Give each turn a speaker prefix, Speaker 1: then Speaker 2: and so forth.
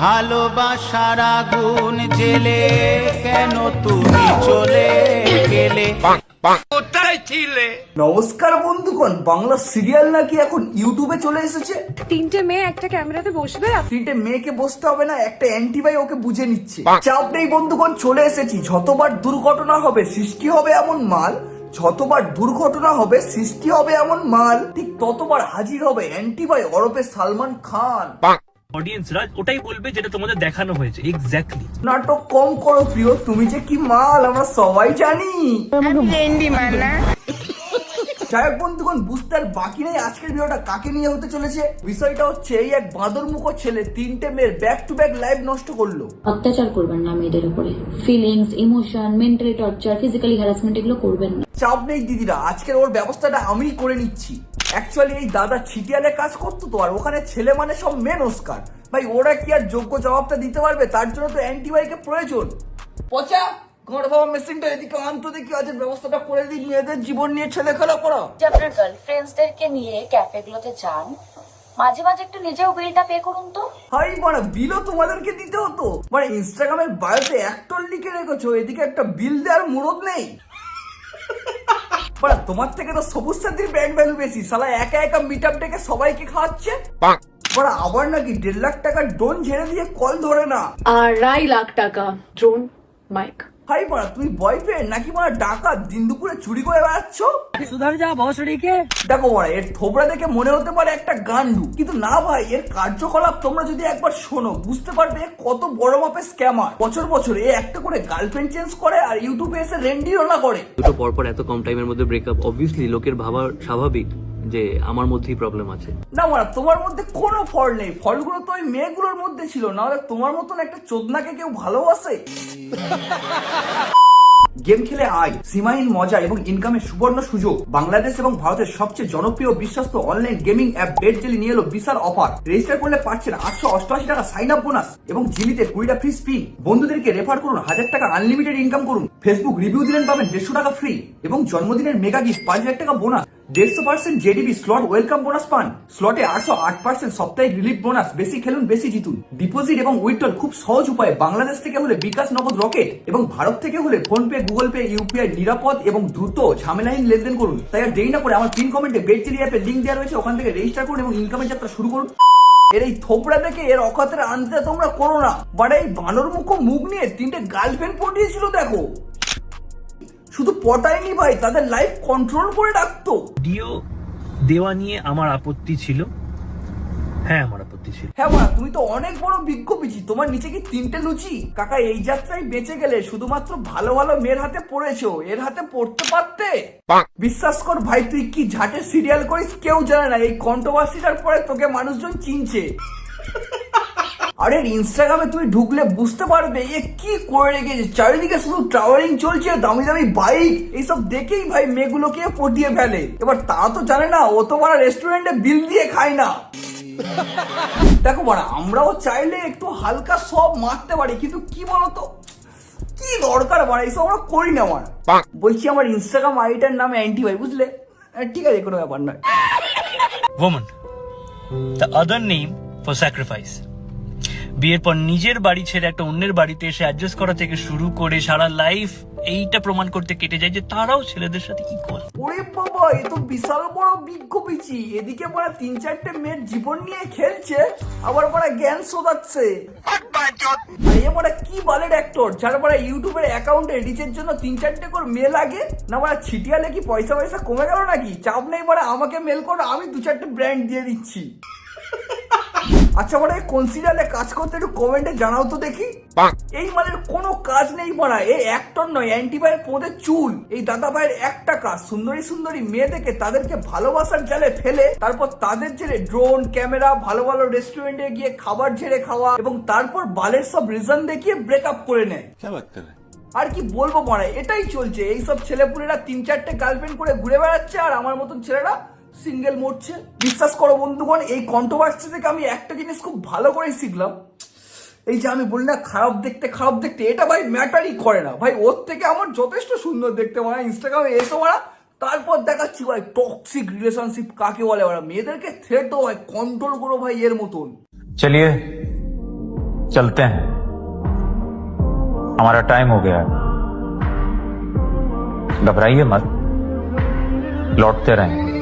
Speaker 1: ভালোবাসার আগুন জেলে কেন তুমি চলে গেলে?
Speaker 2: নমস্কার বন্ধুগণ বাংলা সিরিয়াল নাকি এখন ইউটিউবে চলে এসেছে?
Speaker 3: তিনটে মেয়ে একটা ক্যামেরাতে বসবে
Speaker 2: তিনটে মেয়েকে বসতে হবে না একটা অ্যান্টিবাই ওকে বুঝে নিচ্ছে। চাপ নেই বন্ধুগণ চলে এসেছি। যতবার দুর্ঘটনা হবে সৃষ্টি হবে এমন মাল যতবার দুর্ঘটনা হবে সৃষ্টি হবে এমন মাল ঠিক ততবার হাজির হবে অ্যান্টিবাই ওরফে সালমান খান।
Speaker 4: অডিয়েন্সরা ওটাই বলবে যেটা তোমাদের দেখানো হয়েছে এক্স্যাক্টলি
Speaker 2: নাটক কম করো প্রিয় তুমি যে কি মাল আমরা সবাই জানি। যাই হোক বন্ধুগণ বুঝতে আর বাকি নেই আজকের ভিডিওটা কাকে নিয়ে হতে চলেছে? বিষয়টা হচ্ছে এই এক বাঁদর মুখো ছেলে তিনটে মেয়ের ব্যাক টু ব্যাক লাইভ নষ্ট করল।
Speaker 5: অত্যাচার করবেন না মেয়েদের উপরে। Feelings emotion mentally torture physically harassment এগুলো করবেন না।
Speaker 2: চাপ নেই দিদিরা আজকের ওর ব্যবস্থাটা আমিই করে নিচ্ছি। অ্যাকচুয়ালি এই দাদা ছিটিয়ালে কাজ করতো তো আর ওখানে ছেলে মানে সব মেন ওস্কার ভাই ওরা কি আর যোগ্য জবাবটা দিতে পারবে? তার জন্য তো অ্যান্টিবায়োটিকের প্রয়োজন। পচা ঘর বাবা মেশিনটা এদিকে আনতো দেখি আজের ব্যবস্থাটা করে দিই মেয়েদের জীবন নিয়ে ছেলে খেলা করা।
Speaker 6: আপনার গার্লফ্রেন্ডসদেরকে নিয়ে ক্যাফেগুলোতে যান মাঝে মাঝে একটু নিজেও বিলটা পে করুন তো।
Speaker 2: হাই মানে বিলও তোমাদেরকে দিতে হতো। মানে ইনস্টাগ্রামের বায়োতে অ্যাক্টর লিখে রেখেছো এদিকে একটা বিল দেওয়ার মুরত নেই। মানে তোমার থেকে তো সবুজ সাথীর ব্র্যান্ড ভ্যালু বেশি। সালা একা একা মিট আপ ডেকে সবাইকে খাওয়াচ্ছে? মানে আবার নাকি দেড় লাখ টাকার ড্রোন ঝেড়ে দিয়ে কল ধরে না?
Speaker 3: আড়াই লাখ টাকা। ড্রোন মাইক
Speaker 2: হাই মারা তুমি বয়ফ্রেন্ড নাকি মারা ডাকাত? দিন দুপুরে চুরি করে বেড়াচ্ছ?
Speaker 4: সুধার যা বসড়িকে
Speaker 2: দেখো মারা এর থোবড়া দেখে মনে হতে পারে একটা গান্ডু। কিন্তু না ভাই এর কার্যকলাপ তোমরা যদি একবার শোনো বুঝতে পারবে কত বড় মাপের স্ক্যামার বছর বছর এ একটা করে গার্লফ্রেন্ড চেঞ্জ করে আর ইউটিউবে এসে রেন্ডিও না করে।
Speaker 7: দুটো পরপর এত কম টাইমের মধ্যে ব্রেকআপ অবভিয়াসলি লোকের ভাবা স্বাভাবিক। যে আমার মধ্যেই প্রবলেম আছে।
Speaker 2: না মারা তোমার মধ্যে কোনো ফল নেই। ফলগুলো তো ওই মেয়েগুলোর মধ্যে ছিল। নাহলে তোমার মতন একটা চোদনাকে কেউ ভালোবাসে? গেম খেলে আয়, সীমাহীন মজা এবং ইনকামের সুবর্ণ সুযোগ। বাংলাদেশ এবং ভারতের সবচেয়ে জনপ্রিয়, বিশ্বস্ত অনলাইন গেমিং অ্যাপ বেড জেলি নিয়ে এলো বিশাল অফার রেজিস্টার করলে পাচ্ছেন আটশো অষ্টআশি টাকা সাইন আপ বোনাস এবং জিলিতে কুড়িটা ফ্রি স্পিন বন্ধুদেরকে রেফার করুন, হাজার টাকা আনলিমিটেড ইনকাম করুন। ফেসবুক রিভিউ দিলেন পাবেন দেড়শো টাকা ফ্রি এবং জন্মদিনের মেগা গিফট পাঁচ হাজার টাকা বোনাস দেড়শো percent JDB slot welcome bonus পান। স্লটে আটশো আট পার্সেন্ট সাপ্তাহিক রিলিফ বোনাস বেশি খেলুন, বেশি জিতুন। ডিপোজিট এবং উইথড্রল খুব সহজ উপায়ে। বাংলাদেশ থেকে হলে বিকাশ নগদ রকেট এবং ভারত থেকে হলে PhonePe Google Pay, UPI নিরাপদ এবং দ্রুত ঝামেলাহীন লেনদেন করুন। তাই আর দেরি না করে আমার পিন কমেন্টে বেডচিলি অ্যাপের লিঙ্ক দেওয়া রয়েছে। ওখান থেকে রেজিস্টার করুন এবং ইনকামের যাত্রা শুরু করুন। এর এই থোপড়া দেখে এর অকাতের আনতে তোমরা করো না। বাট এই বানর মুখ মুখ নিয়ে তিনটে গার্লফ্রেন্ড পটিয়েছিল দেখো। শুধু পটায়নি ভাই তাদের লাইফ কন্ট্রোল করে রাখতো।
Speaker 4: ডিও দেওয়া নিয়ে আমার আপত্তি ছিল। হ্যাঁ আমার আপত্তি ছিল।
Speaker 2: হ্যাঁ মা তুমি তো অনেক বড় বিজ্ঞ পিছি তোমার নিচে কি তিনটে লুচি? কাকা এই যাত্রায় বেঁচে গেলে শুধুমাত্র ভালো ভালো মেয়ের হাতে পড়েছো এর হাতে পড়তে পারতে? বিশ্বাস কর ভাই তুই কি ঝাটে সিরিয়াল করিস? কেউ জানে না এই কন্ট্রোভার্সিটার পরে তোকে মানুষজন চিনছে। আরে ইনস্টাগ্রামে তুমি ঢুকলে বুঝতে পারবে এ কি করে রেখেছে। চারিদিকে শুধু ট্রাভেলিং চলছে, দামি দামি বাইক এইসব দেখেই ভাই মেয়েগুলোকে পটিয়ে ফেলে। এবার তা তো জানে না, ও তো রেস্টুরেন্টে বিল দিয়ে খায় না। দেখো মানে আমরাও চাইলে একটু হালকা সব মারতে পারি, কিন্তু কি বলতো? কি দরকার মানে এইসব আমরা করি না আমার বলছি আমার ইনস্টাগ্রাম আইডিটার নাম অ্যান্টি ভাই, বুঝলে? ঠিক আছে, কোনো ব্যাপার নয়।
Speaker 4: The other name for sacrifice বিয়ের পর নিজের বাড়ি ছেড়ে একটা অন্যের বাড়িতে এসে অ্যাডজাস্ট করা থেকে শুরু করে সারা লাইফ এইটা প্রমাণ করতে কেটে যায় যে তারাও ছেলেদের সাথে কি করে।
Speaker 2: ওরে বাবা, এ তো বিশাল বড় বিজ্ঞ পিচি। এদিকে পড়া তিন চারটে মেয়ের জীবন নিয়ে খেলছে, আবার পড়া জ্ঞান শোধাচ্ছে। এ পড়া কি বালের অ্যাক্টর যারা পড়া ইউটিউবের অ্যাকাউন্টে রিচের জন্য তিন চারটে করে মেল লাগে না পড়া ছিটিয়ালে কি পয়সা পয়সা কমে গেল নাকি? চাপ নেই পড়া, আমাকে মেল করো, আমি দু চারটে ব্র্যান্ড দিয়ে দিচ্ছি। আচ্ছা মানে কোন সিরিয়ালে কাজ করতে একটু কমেন্টে জানাও তো দেখি। এই মালের কোনো কাজ নেই মারা এই অ্যাক্টর নয় অ্যান্টিবায়ের পোঁদের চুল। এই দাদা ভাইয়ের একটা কাজ সুন্দরী সুন্দরী মেয়ে দেখে তাদেরকে ভালোবাসার জালে ফেলে তারপর তাদের ছেড়ে ড্রোন ক্যামেরা ভালো ভালো রেস্টুরেন্টে গিয়ে খাবার ঝেড়ে খাওয়া এবং তারপর বালের সব রিজন দেখিয়ে ব্রেকআপ করে নেয়। আর কি বলব মারা এটাই চলছে। এইসব ছেলেপুলেরা তিন চারটে গার্লফ্রেন্ড করে ঘুরে বেড়াচ্ছে আর আমার মতন ছেলেরা সিঙ্গেল মরছে বিশ্বাস করো বন্ধুগণ এই কন্ট্রোভার্সি থেকে আমি একটা জিনিস খুব ভালো করে শিখলাম এই যে আমি বলি না খারাপ দেখতে খারাপ দেখতে এটা ভাই ম্যাটারই করে না ভাই ওর থেকে আমার যথেষ্ট সুন্দর দেখতে মানে ইনস্টাগ্রামে এসে মারা তারপর দেখাচ্ছি ভাই টক্সিক রিলেশনশিপ কাকে বলে ওরা মেয়েদেরকে থ্রেট ভাই কন্ট্রোল করো ভাই এর মতন
Speaker 8: चलिए चलते हैं हमारा टाइम हो गया है घबराइए मत लौटते रहेंगे